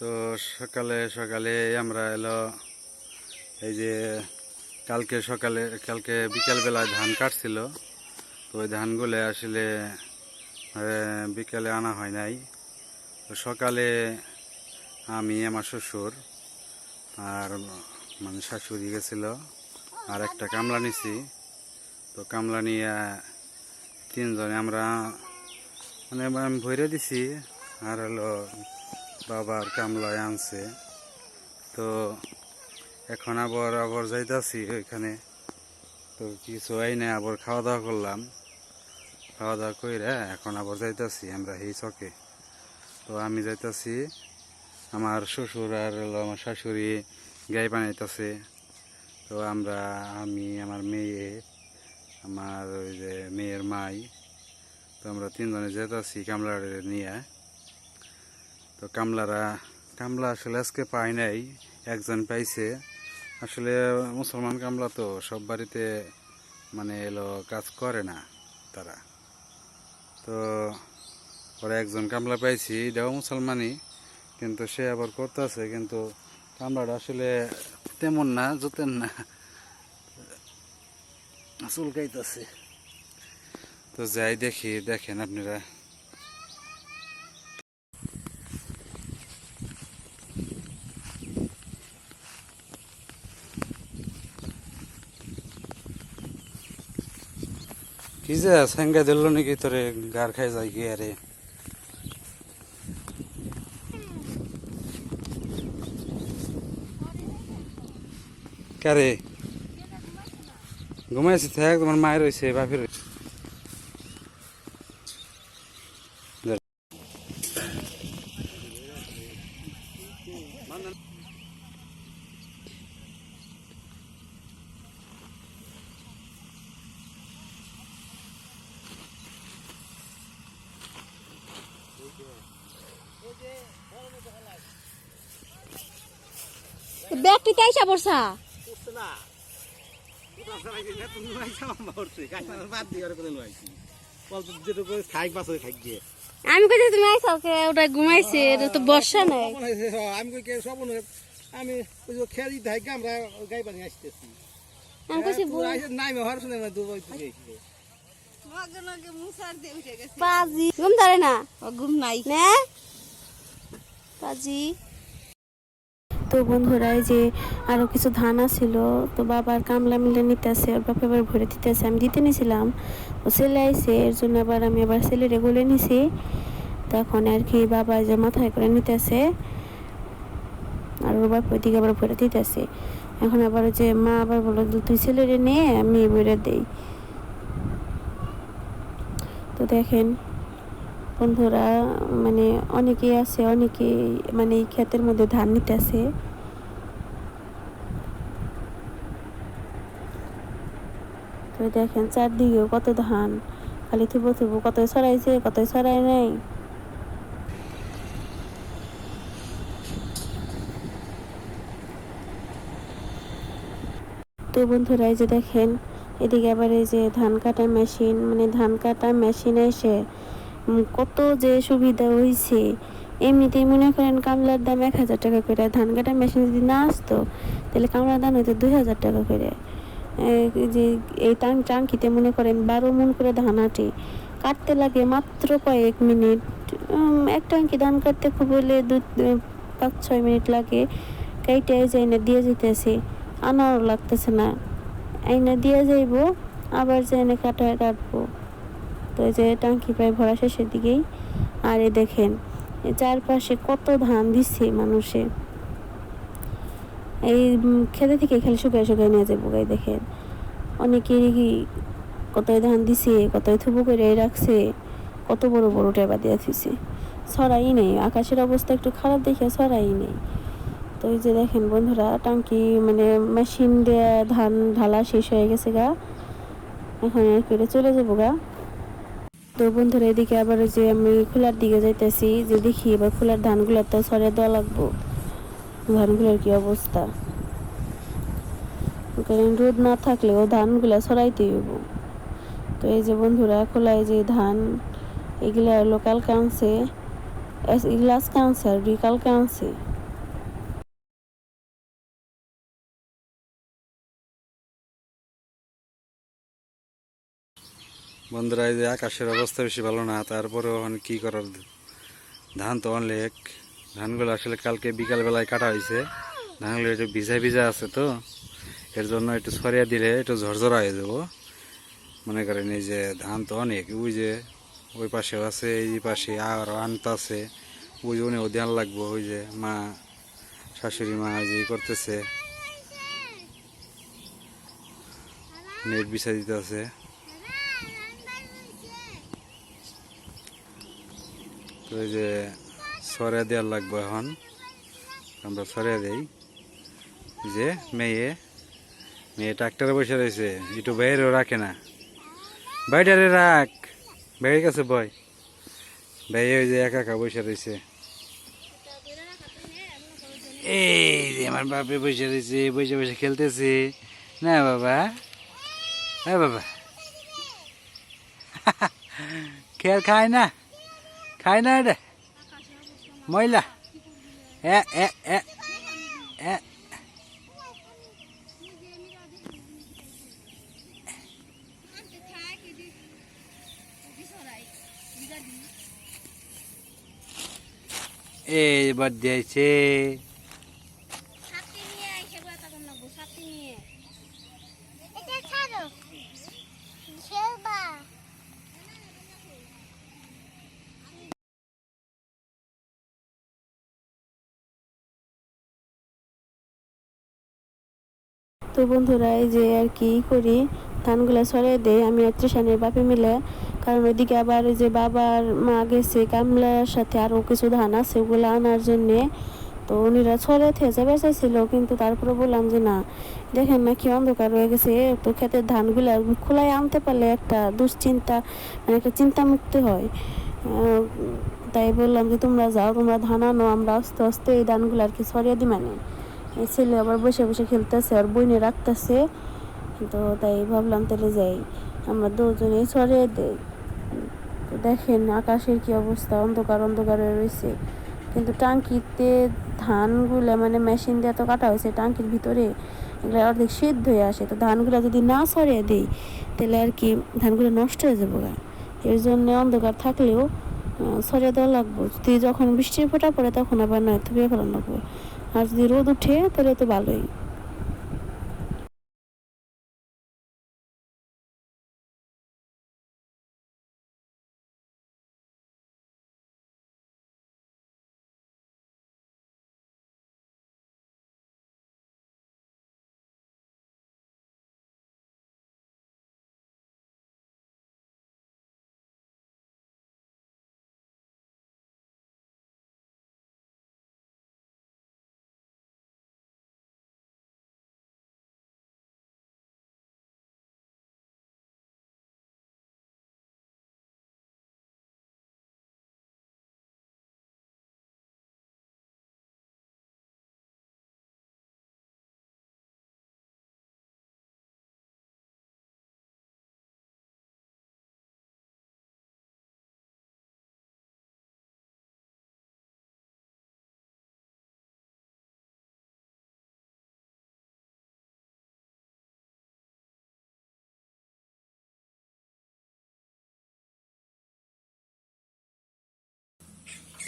তো সকালে সকালে আমরা এলো এই যে কালকে সকালে, কালকে বিকালবেলায় ধান কাটছিল। তো ওই ধানগুলো আসলে বিকালে আনা হয় নাই। তো সকালে আমি, আমার শ্বশুর আর মানে শাশুড়ি গেছিল আর একটা কামলা নিছি। তো কামলা নিয়ে তিনজনে আমরা মানে ভরে দিছি। আর হলো বাবার কামলায় আনছে। তো এখন আবার আবার যাইতাছি ওইখানে। তো কিছু হয় না আবার খাওয়া দাওয়া করলাম। খাওয়া দাওয়া কইরা এখন আবার যাইতাছি আমরা এই চকে। তো আমি যাইতাছি, আমার শ্বশুর আর আমার শাশুড়ি গাই বানাইতেছে। তো আমরা, আমি, আমার মেয়ে, আমার ওই যে মেয়ের মাই। তো আমরা তিনজনে যেতেছি কামলার নিয়ে। তো কামলারা, কামলা আসলে আজকে পাই নাই, একজন পাইছে। আসলে মুসলমান কামলা তো সব বাড়িতে মানে এলো কাজ করে না তারা। তো পরে একজন কামলা পাইছি, এটাও মুসলমানই, কিন্তু সে আবার করতেছে, কিন্তু কামলাটা আসলে তেমন না জোতেন না, চুলকাইতেছে। তো যাই দেখি, দেখেন আপনারা। কি যে সেঙ্গা দিল নাকি তোরে গার খাই যায় কি আরে? কারে? ঘুমাইছি, থাক, তোমার মায়ের রয়েছে বাপের পড়ছা? আমি কইছি তুমি আইসাও কে ওটা ঘুমাইছে এটা তো বর্ষা নাই। আমি কই সব আমি ওই যে খেয়ালি থাকি আমরা গাই পানি আসতেছি। আমি কইছি নাই মে হরছ না দুবাই থেকে পাজি। ঘুম ধরে না? ঘুম নাই। না? পাজি। তো বন্ধুরা, এই যে আরও কিছু ধান আছিল, তো বাবার কামলা মিলে নিতেছে, ওর বাপা এবার ভরে দিতেছে, আমি দিতে নিছিলাম। তো ছেলে আইছে, এর জন্য আবার আমি আবার ছেলেরে গলে নিছি। তখন আর কি বাবা যে মাথায় করে নিতেছে, আর ওর বাপ ওইদিকে আবার ভরে দিতেছে। এখন আবার যে মা আবার বলল, তুই ছেলেরে নিয়ে আমি ভরে দেই। তো দেখেন বন্ধুরা মানে অনেকেই আছে অনেকে মানে এই ক্ষেতের মধ্যে ধান নিতেছে। তো দেখেন চারদিকেও কত ধান, খালি থুবো থুবো কত ছড়াইছে কত ছড়াই নাই। তো বন্ধুরা, এই যে দেখেন, এদিকে আবার এই যে ধান কাটা মেশিন মানে ধান কাটা মেশিন এসে কত যে সুবিধা হয়েছে এমনিতেই মনে করেন কামলার দাম এক হাজার টাকা করে, ধান কাটা মেশিন যদি না আসতো, তাহলে কামলার দাম হইতো দুই হাজার টাকা করে। যে এই টাং টাঙ্কিতে মনে করেন বারো মন করে ধান আটে। কাটতে লাগে মাত্র কয়েক মিনিট। এক টাঙ্কি ধান কাটতে খুব হলে দু পাঁচ, ছয় মিনিট লাগে। কেটে যাই না দিয়ে যেতেছে। আনারও লাগতেছে না। আইনা দিয়ে যাইব, আবার যে এনে কাটায় কাটবো। তো এই যে টাঙ্কি প্রায় ভরা শেষের দিকেই আর এ দেখেন চারপাশে কত ধান দিচ্ছে মানুষে। এই খেতে থেকে খালি শুকায় শুকায় নিয়ে যাব গাই দেখেন। অনেকেরই কি কতই ধান দিছে, কতই থুবু করে রাখছে, কত বড় বড় টেবা দিয়ে থুইছে। ছড়াই নেই, আকাশের অবস্থা একটু খারাপ দেখে ছড়াই নেই। তো এই যে দেখেন বন্ধুরা, টাঙ্কি মানে মেশিন দিয়ে ধান ঢালা শেষ হয়ে গেছে গা। এখন আর করে চলে যাব গা। তো বন্ধুরা, এদিকে আবার যে আমি খোলার দিকে যাইতেছি, যে দেখি এবার খোলার ধানগুলো তো সরে দেওয়া লাগবো। ধানগুলোর কি অবস্থা? কারণ রোদ না থাকলেও ধানগুলো ছড়াইতে হইব। তো এই যে বন্ধুরা, খোলায় যে ধান, এগুলা লোকাল কাউন্সে এগুলা আজকে আনছে আর কালকে আনছে বন্ধুরা, এই যে আকাশের অবস্থা বেশি ভালো না, তারপরেও এখন কি করার? ধান তো অনেক। ধানগুলো আসলে কালকে বিকাল বেলায় কাটা হয়েছে। ধানগুলো একটু ভিজা ভিজা আছে তো। এর জন্য একটু ছড়িয়ে দিলে একটু ঝরঝরা হয়ে যাব। মনে করেন এই যে ধান তো অনেক। ওই যে ওই পাশেও আছে, এই পাশে আর আনতে আছে। ওই যে ধ্যান লাগবো, ওই যে মা, শাশুড়ি মা যে করতেছে। নেট বিছা দিতে আছে তো এই যে সরে দেওয়ার লাগবে এখন। আমরা সরে দেই। যে মেয়ে মেয়ে ট্রাক্টরে বসে রয়েছে। একটু বাইরেও রাখে না। বাইটারে রাখ। বাইরের কাছে বয়। বাইরে ওই যে একা একা বসে রয়েছে। এই যে আমার বাপে বসে রয়েছে, বসে বসে খেলতেছে। না বাবা। হ্যাঁ বাবা। খেল খায় না। খায় না রে ময়লা এ এ এ এ এই বাদ দিয়েছে ছাতি নিয়ে আয় সেগুলো তখন নেব ছাতি নিয়ে এটা ছাড়ো খেলবা তো বন্ধুরা, এই যে আর কি করি, ধানগুলো ছড়িয়ে দেয় আমি আর তৃষানের বাপে মিলে। কারণ ওইদিকে আবার ওই যে বাবার মা গেছে কামলার সাথে আরও কিছু ধান আছে, ওগুলো আনার জন্যে। তো উনিরা ছড়ে থেজে বেঁচেছিল কিন্তু তারপরে বললাম যে না, দেখেন না কি অন্ধকার হয়ে গেছে, তো ক্ষেতের ধানগুলো খোলায় আনতে পারলে একটা দুশ্চিন্তা মানে একটা চিন্তা মুক্তি হয় তাই বললাম যে তোমরা যাও, তোমরা ধান আনো, আমরা আস্তে আস্তে এই ধানগুলো আর কি ছড়িয়ে দিই মানে। ছেলে আবার বসে বসে খেলতেছে আর বইনে রাখতেছে। তো তাই ভাবলাম তাহলে যাই। আমরা দুজনেই দেই। দেখেন আকাশের কি অবস্থা, অন্ধকার অন্ধকার রয়েছে। কিন্তু টাঙ্কিতে ধানগুলো মানে মেশিন দিয়ে তো কাটা হয়েছে, টাঙ্কির ভিতরে এগুলো অর্ধেক সিদ্ধ হয়ে আসে। তো ধানগুলো যদি না ছড়িয়ে দিই, তাহলে আর কি ধানগুলো নষ্ট হয়ে যাব গা। এর জন্য অন্ধকার থাকলেও ছড়িয়ে দেওয়া লাগবে। যদি যখন বৃষ্টির ফোঁটা পড়ে, তখন আবার নয় থুবিয়ে ফেলানো লাগবে। আর যদি রোদ উঠে তাহলে তো ভালোই।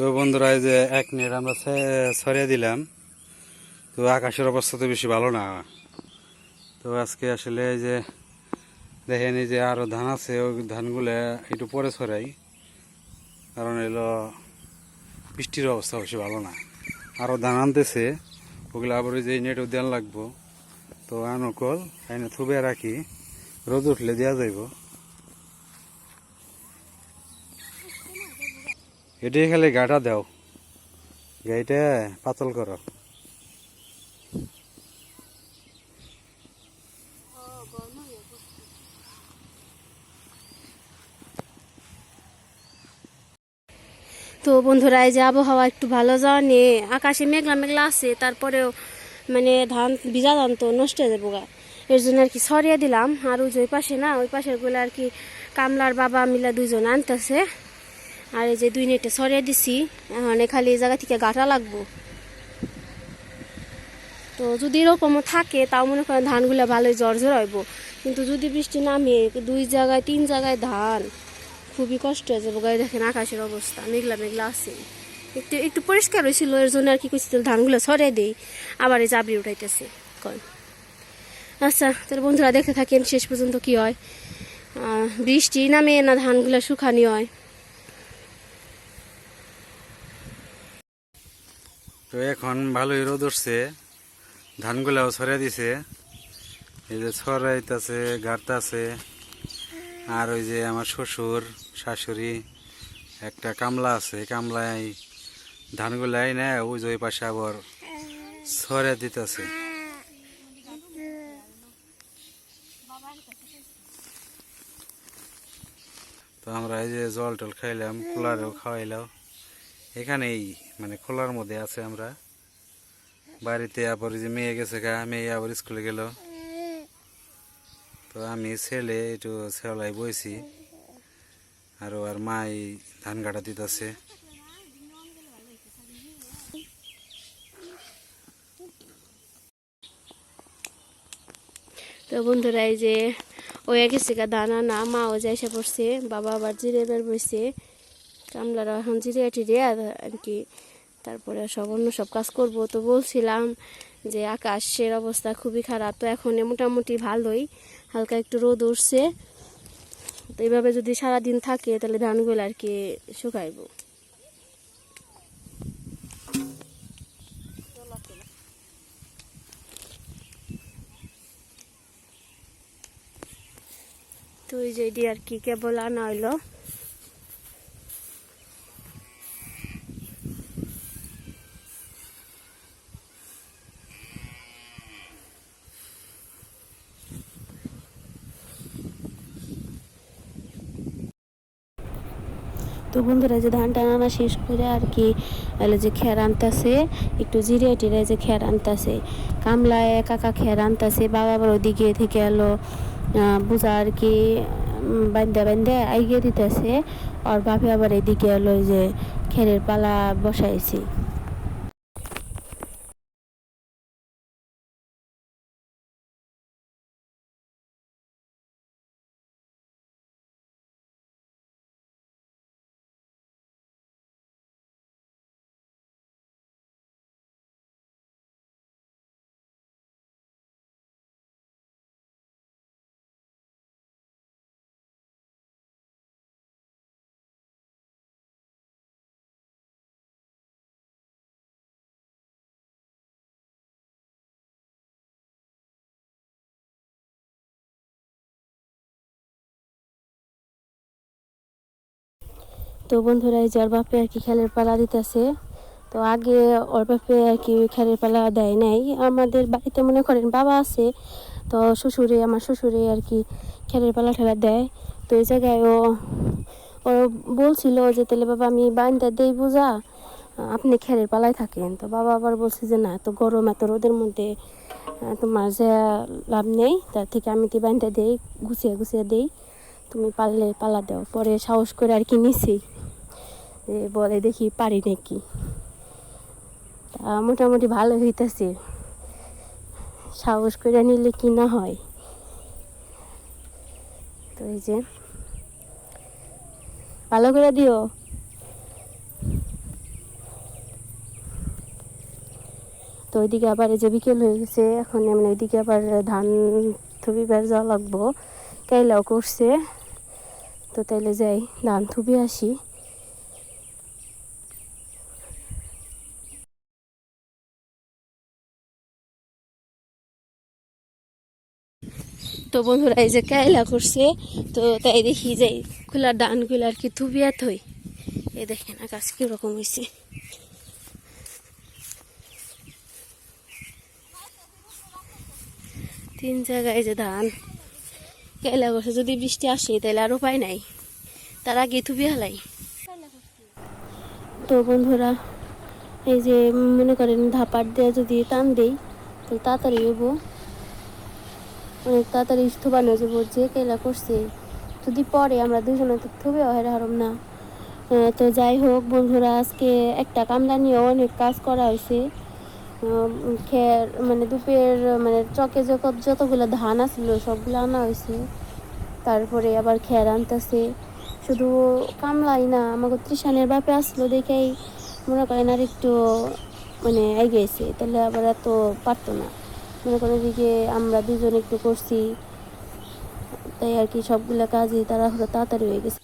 তো বন্ধুরা যে এক মিনিট আমরা ছড়িয়ে দিলাম। তো আকাশের অবস্থা তো বেশি ভালো না। তো আজকে আসলে যে দেখেন যে আরও ধান আছে, ওই ধানগুলো একটু পরে ছড়াই। কারণ এলো বৃষ্টির অবস্থা বেশি ভালো না। আরও ধান আনতেছে, ওগুলো আবার যে নেটও দেওয়া লাগবো। তো আনুকল, এনে থুবে রাখি, রোদ উঠলে দেওয়া যাইব। এটাই খালি গাটা দাও। গাইটা পাতল করো। তো বন্ধুরা, এই যে আবহাওয়া একটু ভালো যাওয়া নিয়ে আকাশে মেঘলা মেঘলা আছে, তারপরেও মানে ধান ভিজা ধান তো নষ্ট হয়ে যাব গা। এর জন্য আর কি ছড়িয়ে দিলাম। আর ওই যে ওই পাশে না, ওই পাশেরগুলো আর কি কামলার বাবা মিলা দুইজন আনতেছে। আর এই যে দুই নেটে ছড়িয়ে দিছি, এখন খালি এই জায়গা থেকে গাঁটা লাগবো। তো যদি এরকমও থাকে, তাও মনে করেন ধানগুলো ভালোই জর্জর হইব। কিন্তু যদি বৃষ্টি নামে, দুই জায়গায়, তিন জায়গায় ধান, খুবই কষ্ট হয়ে যাব। গায়ে দেখেন আকাশের অবস্থা, মেঘলা মেঘলা আছে। একটু একটু পরিষ্কার হয়েছিল, এর জন্য আর কি তাহলে ধানগুলো সরিয়ে দিই। আবার এই জাবড়ি উঠাইতেছে, কন। আচ্ছা তাহলে বন্ধুরা দেখতে থাকেন, শেষ পর্যন্ত কি হয়। বৃষ্টি নামে না ধানগুলো শুকানি হয়। তো এখন ভালোই রোদ উঠছে। ধানগুলাও ছড়াই দিছে। এই যে ছড়াইতেছে, গাড়তাছে। আর ওই যে আমার শ্বশুর, শাশুড়ি একটা কামলা আছে কামলায় ধানগুলাই না ওই যে পাশে আবার ছড়াই দিতেছে। তো আমরা এই যে জল টল খাইলাম, কুলারেও খাওয়াইলাম। এখানেই মানে খোলার মধ্যে আছে আমরা। বাড়িতে আবার যে মেয়ে গেছে গা, মেয়ে আবার স্কুলে গেল। তো আমি ছেলে, একটু ছেলাই বইছি। আর আর মাই ধান কাটা দিতেছে। তো বন্ধুরা, এই যে ও গেছে গা দানা না মাও যে এসে পড়ছে, বাবা আবার জিরে বের বসছে কামলারা এখন জিরে টিরে আর কি তারপরে সব অন্য সব কাজ করব। তো বলছিলাম যে আকাশের অবস্থা খুবই খারাপ, তো এখন মোটামুটি ভালোই, হালকা একটু রোদ উঠছে। তো এইভাবে যদি সারাদিন থাকে, তাহলে ধানগুলো আর কি শুকাইবো। তো এই যে আর কি কেবল আনা হইল। তো বন্ধুরা যে ধানটা আনা শেষ করে আর কি যে খের আনতেছে, একটু জিরে টিরে যে খের আনতেছে, কামলায় কাকা খের আনতেছে, বাবা আবার ওদিকে থেকে এলো বুঝা আর কি বান্ধে বান্ধে আইগে দিতেছে, আর বাপে আবার এদিকে এলো যে খেরের পালা বসাইছি। তো বন্ধুরা, এই যে ওর বাপে আর কি খেলের পালা দিতেছে। তো আগে ওর বাপে আর কি খেলের পালা দেয় নাই। আমাদের বাড়িতে মনে করেন বাবা আছে, তো শ্বশুরে, আমার শ্বশুরে আর কি খেলের পালা ঠেলা দেয়। তো এই জায়গায় ও ও বলছিল যে, তাহলে বাবা আমি বান্ধা দেই বোঝা, আপনি খেলের পালায় থাকেন। তো বাবা আবার বলছে যে, না এত গরম এত রোদের মধ্যে তোমার যে লাভ নেই, তার থেকে আমি কি বান্ধা দেই, গুছিয়ে গুছিয়ে দেই। তুমি পারলে পালা দাও। পরে সাহস করে আর কি নিছি। বলে দেখি পারি নাকি। তা মোটামুটি ভালো হইতেছে। সাহস করে নিলে কি না হয়। তো এই যে, ভালো করে দিও। তো ওইদিকে আবার এই যে বিকেল হয়ে গেছে, এখন এমনি ওইদিকে আবার ধান থুবিবার যাওয়া লাগবো। কাইলাও করছে। তো তাইলে যাই, ধান থুবি আসি। তো বন্ধুরা এই যে কায়লা করছে, তো তাই দেখি যাই খোলার ধানগুলো আর কি থুবিয়া থই। এই দেখেন আকাশ কীরকম হয়েছে তিন জায়গায় যে ধান। কেলা করছে, যদি বৃষ্টি আসে তাহলে আর উপায় নাই। তার আগে থুবি হালাই। তো বন্ধুরা, এই যে মনে করেন ধাপার দেওয়া যদি টান দেই, তাহলে তাড়াতাড়ি হব অনেক তাড়াতাড়ি থোবানো যাব যে কেলা করছে। যদি পরে আমরা দুজনে তো থুবে হয় হারম না। তো যাই হোক বন্ধুরা, আজকে একটা কামলা নিয়ে অনেক কাজ করা হয়েছে। খের মানে দুপের মানে চকে যত, যতগুলো ধান আসলো সবগুলো আনা হয়েছে। তারপরে আবার খের আনতেছে। শুধু কামলাই না আমাকে ত্রিশানের বাপে আসলো দেখেই মনে করেন আর একটু মানে এগিয়েছে। তাহলে আবার এত পারতো না। মনে করেন এদিকে আমরা দুজন একটু করছি, তাই আর কি সবগুলো কাজই তারা হলো তাড়াতাড়ি হয়ে গেছে।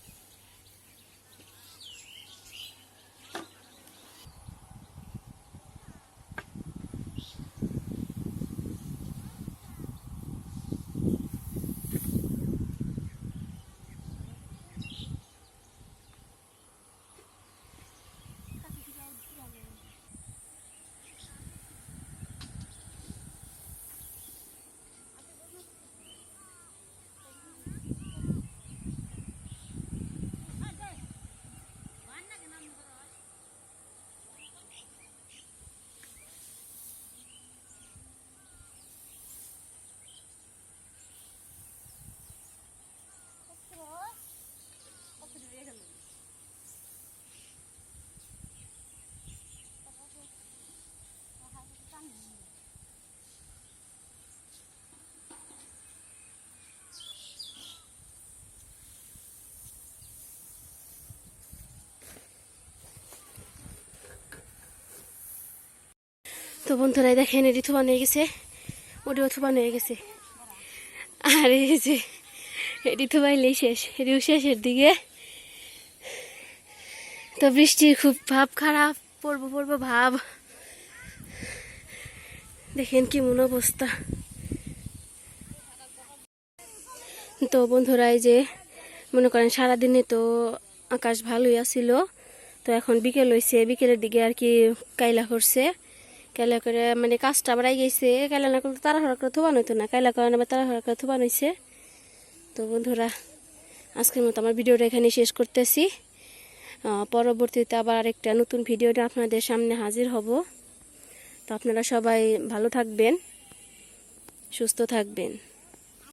বন্ধুরা দেখেন, এটি থুবানো হয়ে গেছে। ওটিও থুবানো হয়ে গেছে। আর এই যে, এটি থুবাইলেই শেষ, এটিও শেষের দিকে। তো বৃষ্টির খুব ভাব, খারাপ, পড়ব পড়ব ভাব। দেখেন কি মন অবস্থা। তো বন্ধুরা, এই যে, মনে করেন সারাদিনে তো আকাশ ভালোই আছিল। তো এখন বিকেল হয়েছে বিকেলের দিকে আর কি কাইলা করছে কাইলা করে মানে কাজটা বাড়াই গেছে কাইলা না করলে তাড়াহুড়া করে থোবানো হতো না কাইলা করে আবার তাড়াহুড়া করে থুবানো নইছে তো বন্ধুরা, আজকের মতো আমার ভিডিওটা এখানে শেষ করতেছি। পরবর্তীতে আবার আরেকটা নতুন ভিডিওটা আপনাদের সামনে হাজির হব। তো আপনারা সবাই ভালো থাকবেন, সুস্থ থাকবেন।